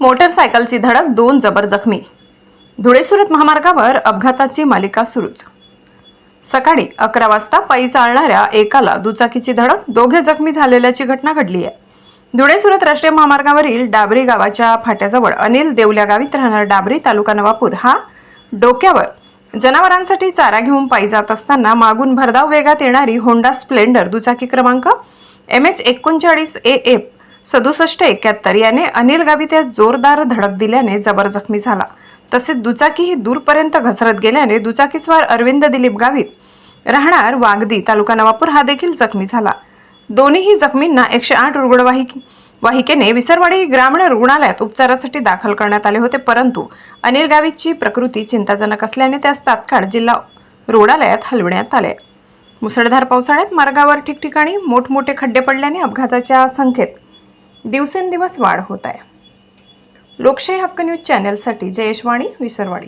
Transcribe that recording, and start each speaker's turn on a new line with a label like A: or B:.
A: मोटरसायकलची धडक दोन जबर जखमी. धुळे सुरत महामार्गावर अपघाताची मालिका सुरूच. सकाळी अकरा वाजता पायी चालणाऱ्या एकाला दुचाकीची धडक दोघे जखमी झालेल्याची घटना घडली आहे. धुळे सुरत राष्ट्रीय महामार्गावरील डाबरी गावाच्या फाट्याजवळ अनिल देवल्या गावीत राहणारा डाबरी तालुका नवापूर हा डोक्यावर जनावरांसाठी चारा घेऊन पायी जात असताना मागून भरधाव वेगात येणारी होंडा स्प्लेंडर दुचाकी क्रमांक एम एच एकोणचाळीस ए एफ सदुसष्ट एक्याहत्तर याने अनिल गावित यास जोरदार धडक दिल्याने जबर जखमी झाला. तसेच दुचाकी ही दूरपर्यंत घसरत गेल्याने दुचाकीस्वार अरविंद दिलीप गावित राहणार वागदी तालुका नवापूर हा देखील जखमी झाला. दोन्हीही जखमींना एकशे आठ रुग्णवाहिक वाहिकेने विसरवाडी ग्रामीण रुग्णालयात उपचारासाठी दाखल करण्यात आले होते परंतु अनिल गावितची प्रकृती चिंताजनक असल्याने त्यास तात्काळ जिल्हा रुग्णालयात हलविण्यात आले. मुसळधार पावसाळ्यात मार्गावर ठिकठिकाणी मोठमोठे खड्डे पडल्याने अपघाताच्या संख्येत दिवसेंदिवस वाढ होत आहे. लोकशाही हक्क न्यूज चॅनेलसाठी जयेशवाणी विसरवाडी.